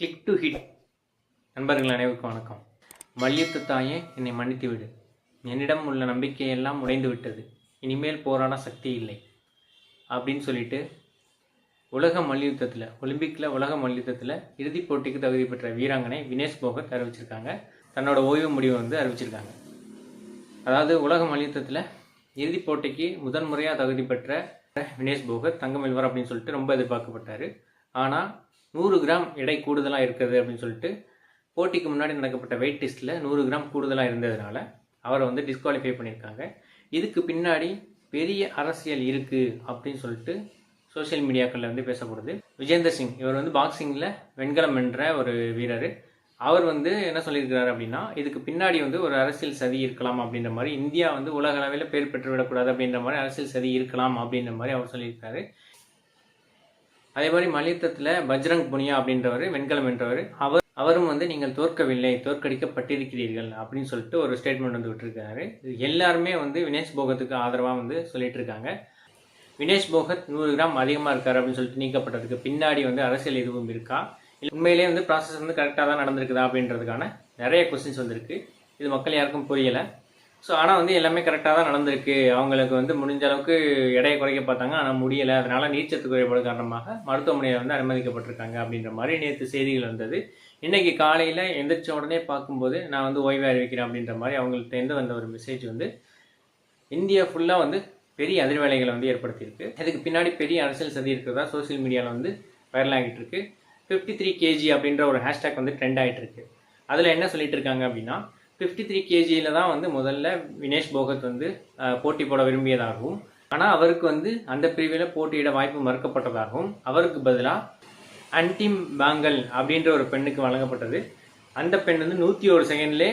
Click to hit நண்பர்கள் அனைவருக்கும் வணக்கம். மல்யுத்த தாயே என்னை மன்னித்து விடு. என்னிடம் உள்ள நம்பிக்கையெல்லாம் உடைந்து விட்டது. இனிமேல் போராட சக்தி இல்லை. அப்படின்னு சொல்லிட்டு உலக மல்யுத்தத்தில் ஒலிம்பிக்கில் உலக மல்யுத்தத்தில் இறுதிப் போட்டிக்கு தகுதி பெற்ற வீராங்கனை வினேஷ் போகத் அறிவிச்சிருக்காங்க. தன்னோட ஓய்வு முடிவை வந்து அறிவிச்சிருக்காங்க. அதாவது உலக மல்யுத்தத்தில் இறுதிப் போட்டிக்கு முதன் முறையாக தகுதி பெற்ற வினேஷ் போகத் தங்கம் வெல்வார் அப்படின்னு சொல்லிட்டு ரொம்ப எதிர்பார்க்கப்பட்டார். ஆனால் நூறு கிராம் எடை கூடுதலாக இருக்குது அப்படின்னு சொல்லிட்டு போட்டிக்கு முன்னாடி நடக்கப்பட்ட வெயிட் டெஸ்ட்டில் நூறு கிராம் கூடுதலாக இருந்ததுனால அவரை வந்து டிஸ்குவாலிஃபை பண்ணியிருக்காங்க. இதுக்கு பின்னாடி பெரிய அரசியல் இருக்குது அப்படின்னு சொல்லிட்டு சோஷியல் மீடியாக்களில் வந்து பேசப்படுது. விஜேந்தர் சிங் இவர் வந்து பாக்ஸிங்கில் வெண்கலம் என்ற ஒரு வீரர். அவர் வந்து என்ன சொல்லியிருக்கிறாரு அப்படின்னா இதுக்கு பின்னாடி வந்து ஒரு அரசியல் சதி இருக்கலாம் அப்படின்ற மாதிரி இந்தியா வந்து உலக அளவில் பேர் பெற்று விடக்கூடாது அப்படின்ற மாதிரி அரசியல் சதி இருக்கலாம் அப்படின்ற மாதிரி அவர் சொல்லியிருக்காரு. அதே மாதிரி மல்யுத்தத்தில் பஜ்ரங் புனியா அப்படின்றவர் வெண்கலம் என்றவர் அவர் அவரும் வந்து நீங்கள் தோற்கவில்லை தோற்கடிக்கப்பட்டிருக்கிறீர்கள் அப்படின்னு சொல்லிட்டு ஒரு ஸ்டேட்மெண்ட் வந்து விட்டுருக்காரு. எல்லாருமே வந்து வினேஷ் போகத்துக்கு ஆதரவாக வந்து சொல்லிட்டு இருக்காங்க வினேஷ் போகத் நூறு கிராம் அதிகமாக இருக்கார் அப்படின்னு சொல்லிட்டு நீக்கப்பட்டதுக்கு பின்னாடி வந்து அரசியல் எதுவும் இருக்கா? இல்லை உண்மையிலேயே வந்து ப்ராசஸ் வந்து கரெக்டாக தான் நடந்திருக்குதா அப்படின்றதுக்கான நிறைய கொஸ்டின்ஸ் வந்திருக்கு. இது மக்கள் யாருக்கும் புரியலை. ஸோ ஆனால் வந்து எல்லாமே கரெக்டாக தான் நடந்திருக்கு. அவங்களுக்கு வந்து முடிஞ்ச அளவுக்கு எடையை குறைக்க பார்த்தாங்க. ஆனால் முடியலை. அதனால் நீர்ச்சத்து குறைபாடு காரணமாக மருத்துவமனையில் வந்து அனுமதிக்கப்பட்டிருக்காங்க அப்படின்ற மாதிரி நேற்று செய்திகள் வந்தது. இன்னைக்கு காலையில் எந்திரிச்ச உடனே பார்க்கும்போது நான் வந்து ஓய்வு அறிவிக்கிறேன் அப்படின்ற மாதிரி அவங்கள்ட்ட வந்த ஒரு மெசேஜ் வந்து இந்தியா ஃபுல்லாக வந்து பெரிய அதிர்வேலைகளை வந்து ஏற்படுத்தியிருக்கு. இதுக்கு பின்னாடி பெரிய அரசியல் சதி இருக்கிறதா சோஷியல் மீடியாவில் வந்து வைரல் ஆகிட்டு இருக்கு. ஃபிஃப்டி த்ரீ கேஜி அப்படின்ற ஒரு ஹேஷ்டேக் வந்து ட்ரெண்ட் ஆகிட்டு இருக்கு. அதில் என்ன சொல்லிட்டு இருக்காங்க அப்படின்னா ஃபிஃப்டி த்ரீ கேஜியில் தான் வந்து முதல்ல வினேஷ் போகத் வந்து போட்டி போட விரும்பியதாகவும் ஆனால் அவருக்கு வந்து அந்த பிரிவில் போட்டியிட வாய்ப்பு மறுக்கப்பட்டதாகவும் அவருக்கு பதிலாக அன்டிம் பேங்கல் அப்படின்ற ஒரு பெண்ணுக்கு வழங்கப்பட்டது. அந்த பெண் வந்து நூற்றி ஒரு செகண்ட்லே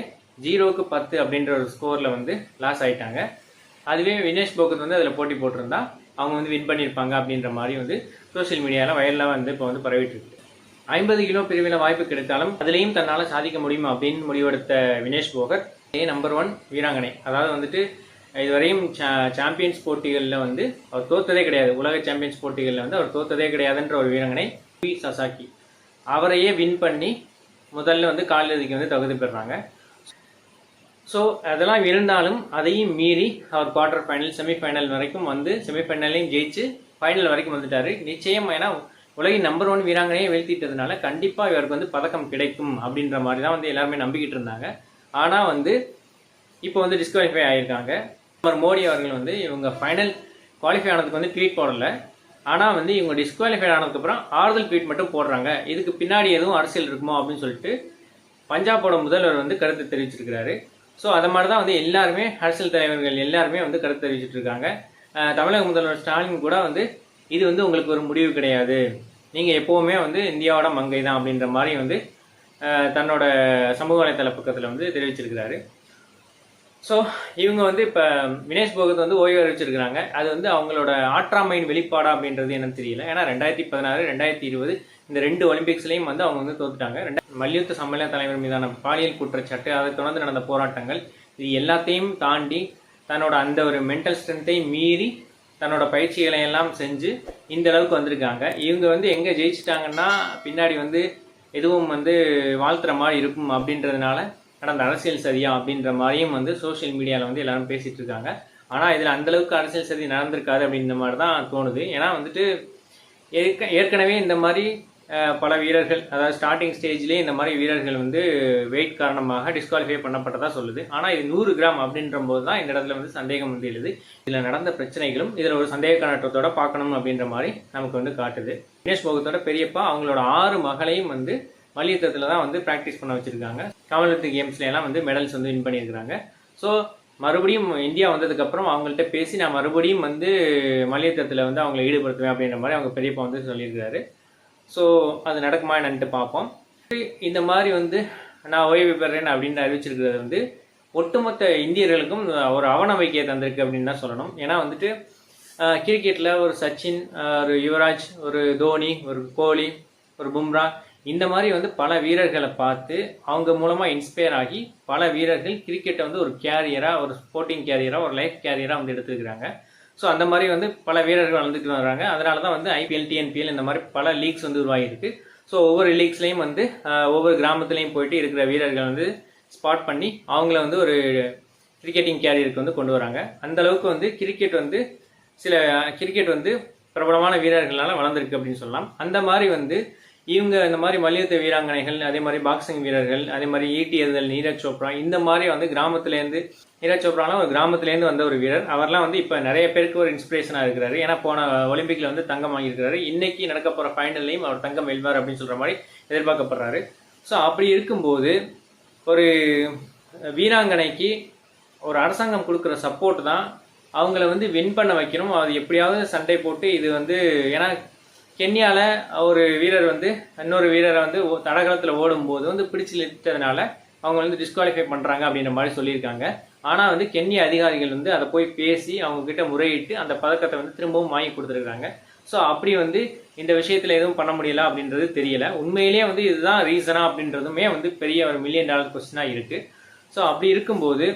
ஜீரோவுக்கு பத்து அப்படின்ற ஒரு ஸ்கோரில் வந்து லாஸ் ஆகிட்டாங்க அதுவே வினேஷ் போகத் வந்து அதில் போட்டி போட்டிருந்தா அவங்க வந்து வின் பண்ணியிருப்பாங்க அப்படின்ற மாதிரி வந்து சோஷியல் மீடியாவில் வயலில் வந்து இப்போ வந்து பரவிட்டு இருக்கு. ஐம்பது கிலோ பிரிவில் வாய்ப்பு கிடைத்தாலும் அதுலேயும் தன்னால் சாதிக்க முடியும் அப்படின்னு முடிவெடுத்த Vinesh Phogat a number one வீராங்கனை. அதாவது வந்துட்டு இதுவரையும் சா- சாம்பியன்ஸ் போட்டிகளில் வந்து அவர் தோத்ததே கிடையாது. உலக சாம்பியன்ஸ் போட்டிகளில் வந்து அவர் தோத்ததே கிடையாதுன்ற ஒரு வீராங்கனை பி சசாக்கி அவரையே வின் பண்ணி முதல்ல வந்து காலிறுதிக்கு வந்து தகுதி பெறுறாங்க. ஸோ அதெல்லாம் இருந்தாலும் அதையும் மீறி அவர் குவார்டர் ஃபைனல் செமிஃபைனல் வரைக்கும் வந்து செமிஃபைனலையும் ஜெயிச்சு ஃபைனல் வரைக்கும் வந்துட்டார். நிச்சயம் ஏன்னா உலகின் நம்பர் ஒன் வீராங்கனையை வீழ்த்திட்டதுனால கண்டிப்பாக இவருக்கு வந்து பதக்கம் கிடைக்கும் அப்படின்ற மாதிரி தான் வந்து எல்லாருமே நம்பிக்கிட்டு இருந்தாங்க. ஆனால் வந்து இப்போ வந்து டிஸ்குவாலிஃபை ஆகியிருக்காங்க பிரதமர் மோடி அவர்கள் வந்து இவங்க ஃபைனல் குவாலிஃபை ஆனதுக்கு வந்து ட்வீட் போடலை. ஆனால் வந்து இவங்க டிஸ்குவாலிஃபை ஆனதுக்கப்புறம் ஆறுதல் ட்வீட் மட்டும் போடுறாங்க. இதுக்கு பின்னாடி எதுவும் அரசியல் இருக்குமோ அப்படின்னு சொல்லிட்டு பஞ்சாபோட முதல்வர் வந்து கருத்து தெரிவிச்சிருக்கிறாரு. ஸோ அதை மாதிரி தான் வந்து எல்லாருமே அரசியல் தலைவர்கள் எல்லாருமே வந்து கருத்து தெரிவிச்சிட்டு இருக்காங்க. தமிழக முதல்வர் ஸ்டாலின் கூட வந்து இது வந்து உங்களுக்கு ஒரு முடிவு கிடையாது. நீங்கள் எப்போவுமே வந்து இந்தியாவோட மங்கை தான் அப்படின்ற மாதிரி வந்து தன்னோட சமூக வலைத்தள பக்கத்தில் வந்து தெரிவிச்சிருக்கிறாரு. ஸோ இவங்க வந்து இப்போ வினேஷ் போகத் வந்து ஓய்வு அறிவிச்சிருக்கிறாங்க. அது வந்து அவங்களோட ஆற்றாமையின் வெளிப்பாடா அப்படின்றது என்னன்னு தெரியல. ஏன்னா ரெண்டாயிரத்தி பதினாறு ரெண்டாயிரத்தி இருபது இந்த ரெண்டு ஒலிம்பிக்ஸ்லையும் வந்து அவங்க வந்து தோத்துட்டாங்க. ரெண்டு மல்யுத்த சம்மேளன தலைவர் மீதான பாலியல் குற்றச்சாட்டு அதை தொடர்ந்து நடந்த போராட்டங்கள் இது எல்லாத்தையும் தாண்டி தன்னோட அந்த ஒரு மென்டல் ஸ்ட்ரென்த்தை மீறி தன்னோட பயிற்சிகளை எல்லாம் செஞ்சு இந்த அளவுக்கு வந்திருக்காங்க. இவங்க வந்து எங்கே ஜெயிச்சிட்டாங்கன்னா பின்னாடி வந்து எதுவும் வந்து வாழ்த்துற மாதிரி இருக்கும் அப்படின்றதுனால நடந்த அரசியல் சதியா அப்படின்ற மாதிரியும் வந்து சோஷியல் மீடியாவில் வந்து எல்லாரும் பேசிட்டு இருக்காங்க. ஆனால் இதில் அந்த அளவுக்கு அரசியல் சதி நடந்திருக்காது அப்படின்ற மாதிரி தான் தோணுது. ஏன்னா வந்துட்டு ஏற்க ஏற்கனவே இந்த மாதிரி பல வீரர்கள் அதாவது ஸ்டார்டிங் ஸ்டேஜ்லேயே இந்த மாதிரி வீரர்கள் வந்து வெயிட் காரணமாக டிஸ்குவாலிஃபை பண்ணப்பட்டதாக சொல்லுது. ஆனால் இது நூறு கிராம் அப்படின்ற போது தான் இந்த இடத்துல வந்து சந்தேகம் வந்து எழுது. இதில் நடந்த பிரச்சனைகளும் இதில் ஒரு சந்தேக கண்ணோட்டத்தோட பார்க்கணும் அப்படின்ற மாதிரி நமக்கு வந்து காட்டுது. தினேஷ் போகத்தோட பெரியப்பா அவங்களோட ஆறு மகளையும் வந்து மல்யுத்தத்தில் தான் வந்து ப்ராக்டிஸ் பண்ண வச்சுருக்காங்க. காமன்வெல்த் கேம்ஸ்லாம் வந்து மெடல்ஸ் வந்து வின் பண்ணியிருக்கிறாங்க. ஸோ மறுபடியும் இந்தியா வந்ததுக்கப்புறம் அவங்கள்ட்ட பேசி நான் மறுபடியும் வந்து மல்யுத்தத்தில் வந்து அவங்களை ஈடுபடுத்துவேன் அப்படின்ற மாதிரி அவங்க பெரியப்பா வந்து சொல்லியிருக்கிறாரு. ஸோ அது நடக்குமா என்னன்ட்டு பார்ப்போம். இந்த மாதிரி வந்து நான் ஓய்வு பெறேன் அப்படின்னு அறிவிச்சிருக்கிறது வந்து ஒட்டுமொத்த இந்தியர்களுக்கும் ஒரு அவநம்பிக்கையை தந்திருக்கு அப்படின்னு தான் சொல்லணும். ஏன்னா வந்துட்டு கிரிக்கெட்டில் ஒரு சச்சின் ஒரு யுவராஜ் ஒரு தோனி ஒரு கோலி ஒரு பும்ரா இந்த மாதிரி வந்து பல வீரர்களை பார்த்து அவங்க மூலமாக இன்ஸ்பயர் ஆகி பல வீரர்கள் கிரிக்கெட்டை வந்து ஒரு கேரியராக ஒரு ஸ்போர்ட்டிங் கேரியராக ஒரு லைஃப் கேரியராக வந்து எடுத்துருக்கிறாங்க. ஸோ அந்த மாதிரி வந்து பல வீரர்கள் வளர்ந்துட்டு வர்றாங்க அதனால தான் வந்து ஐபிஎல் டிஎன்பிஎல் இந்த மாதிரி பல லீக்ஸ் வந்து உருவாகிருக்கு ஸோ ஒவ்வொரு லீக்ஸ்லையும் வந்து ஒவ்வொரு கிராமத்துலையும் போயிட்டு இருக்கிற வீரர்கள் வந்து ஸ்பாட் பண்ணி அவங்கள வந்து ஒரு கிரிக்கெட்டிங் கேரியருக்கு வந்து கொண்டு வராங்க. அந்த அளவுக்கு வந்து கிரிக்கெட் வந்து சில கிரிக்கெட் வந்து பிரபலமான வீரர்களால் வளர்ந்துருக்கு அப்படின்னு சொல்லலாம். அந்த மாதிரி வந்து இவங்க இந்த மாதிரி மல்யுத்த வீராங்கனைகள் அதே மாதிரி பாக்ஸிங் வீரர்கள் அதே மாதிரி ஈட்டி எறிதல் நீரஜ் சோப்ரா இந்த மாதிரி வந்து கிராமத்துலேருந்து நீரஜ் சோப்ராலாம் ஒரு கிராமத்துலேருந்து வந்த ஒரு வீரர். அவர்லாம் வந்து இப்போ நிறைய பேருக்கு ஒரு இன்ஸ்பிரேஷனாக இருக்கிறாரு. ஏன்னா போன ஒலிம்பிக்கில் வந்து தங்கம் வாங்கியிருக்கிறாரு. இன்னைக்கு நடக்க போகிற ஃபைனல்லையும் அவர் தங்கம் வெல்வார் அப்படின்னு சொல்கிற மாதிரி எதிர்பார்க்கப்படுறாரு. ஸோ அப்படி இருக்கும்போது ஒரு வீராங்கனைக்கு ஒரு அரசாங்கம் கொடுக்குற சப்போர்ட் தான் அவங்கள வந்து வின் பண்ண வைக்கணும். அது எப்படியாவது சண்டை போட்டு இது வந்து ஏன்னா கென்யால ஒரு வீரர் வந்து இன்னொரு வீரரை வந்து ஓ- தடகளத்தில் ஓடும்போது வந்து பிடிச்சு இழுத்ததுனால அவங்க வந்து டிஸ்குவாலிஃபை பண்ணுறாங்க அப்படின்ற மாதிரி சொல்லியிருக்காங்க. ஆனால் வந்து கென்யா அதிகாரிகள் வந்து அதை போய் பேசி அவங்கக்கிட்ட முறையிட்டு அந்த பதக்கத்தை வந்து திரும்பவும் வாங்கி கொடுத்துருக்காங்க ஸோ அப்படி வந்து இந்த விஷயத்தில் எதுவும் பண்ண முடியல அப்படின்றது தெரியல. உண்மையிலேயே வந்து இதுதான் ரீசனா அப்படின்றதுமே வந்து பெரிய ஒரு மில்லியன் டாலர் கொஸ்டினாக இருக்குது ஸோ அப்படி இருக்கும்போது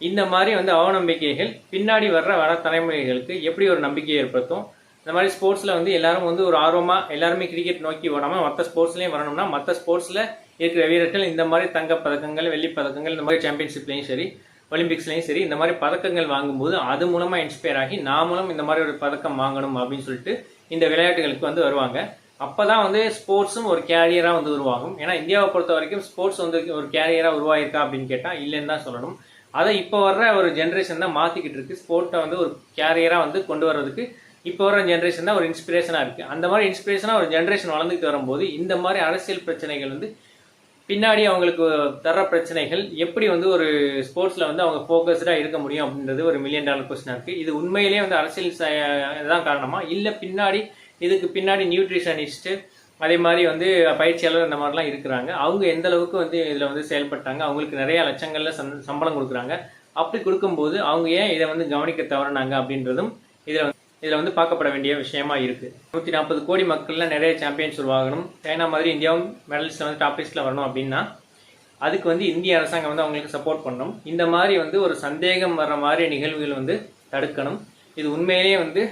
இந்த மாதிரி வந்து அவநம்பிக்கைகள் பின்னாடி வர்ற வர தலைமுறைகளுக்கு எப்படி ஒரு நம்பிக்கையை ஏற்படுத்தும்? இந்த மாதிரி ஸ்போர்ட்ஸில் வந்து எல்லாரும் வந்து ஒரு ஆர்வமாக எல்லாருமே கிரிக்கெட் நோக்கி ஓடாமல் மற்ற ஸ்போர்ட்ஸ்லேயும் வரணும்னா மற்ற ஸ்போர்ட்ஸில் இருக்கிற வீரர்கள் இந்த மாதிரி தங்க பதக்கங்கள் வெள்ளிப் பதக்கங்கள் இந்த மாதிரி சாம்பியன்ஷிப்லையும் சரி ஒலிம்பிக்ஸ்லையும் சரி இந்த மாதிரி பதக்கங்கள் வாங்கும்போது அது மூலமாக இன்ஸ்பயர் ஆகி நாமளும் இந்த மாதிரி ஒரு பதக்கம் வாங்கணும் அப்படின்னு சொல்லிட்டு இந்த விளையாட்டுகளுக்கு வந்து வருவாங்க. அப்போ தான் வந்து ஸ்போர்ட்ஸும் ஒரு கேரியராக வந்து உருவாகும். ஏன்னா இந்தியாவை பொறுத்த வரைக்கும் ஸ்போர்ட்ஸ் வந்து ஒரு கேரியராக உருவாயிருக்கா அப்படின்னு கேட்டால் இல்லைன்னு தான் சொல்லணும். அதை இப்போ வர்ற ஒரு ஜென்ரேஷன் தான் மாற்றிக்கிட்டு இருக்கு. ஸ்போர்ட்டை வந்து ஒரு கேரியராக வந்து கொண்டு வர்றதுக்கு இப்போ வர ஜென்ரேஷன் தான் ஒரு இன்ஸ்பிரேஷனாக இருக்குது அந்த மாதிரி இன்ஸ்பிரேஷனாக ஒரு ஜென்ரேஷன் வளர்ந்துட்டு வரும்போது இந்த மாதிரி அரசியல் பிரச்சனைகள் வந்து பின்னாடி அவங்களுக்கு தர பிரச்சனைகள் எப்படி வந்து ஒரு ஸ்போர்ட்ஸில் வந்து அவங்க ஃபோக்கஸ்டாக இருக்க முடியும் அப்படின்றது ஒரு மில்லியன் டாலர் கொஸ்டினாக இருக்குது இது உண்மையிலேயே வந்து அரசியல் ச- தான் காரணமாக இல்லை பின்னாடி இதுக்கு பின்னாடி நியூட்ரிஷனிஸ்ட்டு அதே மாதிரி வந்து பயிற்சியாளர் இந்த மாதிரிலாம் இருக்கிறாங்க. அவங்க எந்த அளவுக்கு வந்து இதில் வந்து செயல்பட்டாங்க? அவங்களுக்கு நிறைய லட்சங்களில் சம்பளம் கொடுக்குறாங்க. அப்படி கொடுக்கும்போது அவங்க ஏன் இதை வந்து கவனிக்க தவறினாங்க அப்படின்றதும் இதில் இதில் வந்து பார்க்கப்பட வேண்டிய விஷயமா இருக்கு. நூற்றி நாற்பது கோடி மக்கள்ல நிறைய சாம்பியன்ஸ் உருவாகணும். சைனா மாதிரி இந்தியாவும் மெடல்ஸ்ல வந்து டாப் வரணும் அப்படின்னா அதுக்கு வந்து இந்திய அரசாங்கம் வந்து அவங்களுக்கு சப்போர்ட் பண்ணணும். இந்த மாதிரி வந்து ஒரு சந்தேகம் வர்ற மாதிரி நிகழ்வுகள் வந்து தடுக்கணும். இது உண்மையிலேயே வந்து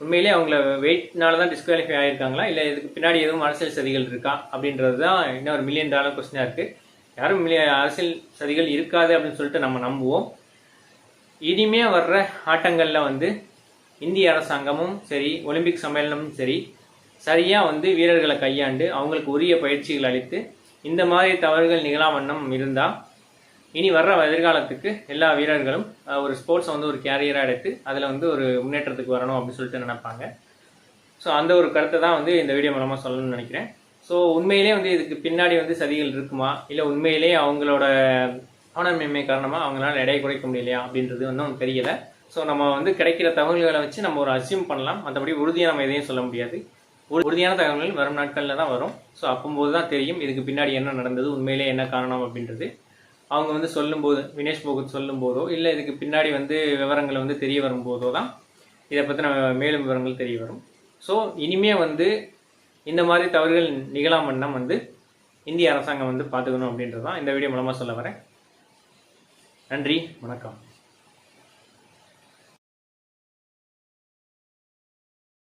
உண்மையிலேயே அவங்கள வெயிட்னால தான் டிஸ்குவாலிஃபை ஆகியிருக்காங்களா இல்லை இதுக்கு பின்னாடி எதுவும் அரசியல் சதிகள் இருக்கா? அப்படின்றது தான் இன்னும் ஒரு மில்லியன் டாலர் கொஸ்டினாக இருக்குது யாரும் மில்லியன் அரசியல் சதிகள் இருக்காது அப்படின்னு சொல்லிட்டு நம்ம நம்புவோம். இனிமே வர்ற ஆட்டங்களில் வந்து இந்திய அரசாங்கமும் சரி ஒலிம்பிக் சம்மேளனமும் சரி சரியாக வந்து வீரர்களை கையாண்டு அவங்களுக்கு உரிய பயிற்சிகள் அளித்து இந்த மாதிரி தவறுகள் நிகழாவண்ணம் இருந்தால் இனி வர்ற எதிர்காலத்துக்கு எல்லா வீரர்களும் ஒரு ஸ்போர்ட்ஸை வந்து ஒரு கேரியராக எடுத்து அதில் வந்து ஒரு முன்னேற்றத்துக்கு வரணும் அப்படின்னு சொல்லிட்டு நினைப்பாங்க. ஸோ அந்த ஒரு கருத்தை தான் வந்து இந்த வீடியோ மூலமாக சொல்லணும்னு நினைக்கிறேன். ஸோ உண்மையிலே வந்து இதுக்கு பின்னாடி வந்து சதிகள் இருக்குமா? இல்லை உண்மையிலே அவங்களோட ஆனமின்மை காரணமாக அவங்களால எடை குறைக்க முடியலையா அப்படின்றது வந்து அவனுக்கு தெரியலை. ஸோ நம்ம வந்து கிடைக்கிற தகவல்களை வச்சு நம்ம ஒரு அசியூம் பண்ணலாம். மற்றபடி உறுதியாக நம்ம எதையும் சொல்ல முடியாது. உறுதியான தகவல்கள் வரும் நாட்களில் தான் வரும். ஸோ அப்போம்போது தான் தெரியும் இதுக்கு பின்னாடி என்ன நடந்தது உண்மையிலே என்ன காரணம் அப்படின்றது. அவங்க வந்து சொல்லும்போது வினேஷ் போகத் சொல்லும்போதோ இல்லை இதுக்கு பின்னாடி வந்து விவரங்கள் வந்து தெரிய வரும்போதோ தான் இதை பற்றி நம்ம மேலும் விவரங்கள் தெரிய வரும். ஸோ இனிமே வந்து இந்த மாதிரி தவறுகள் நிகழாமன்னா வந்து இந்திய அரசாங்கம் வந்து பார்த்துக்கணும் அப்படின்றது தான் இந்த வீடியோ மூலமாக சொல்ல வரேன். நன்றி வணக்கம்.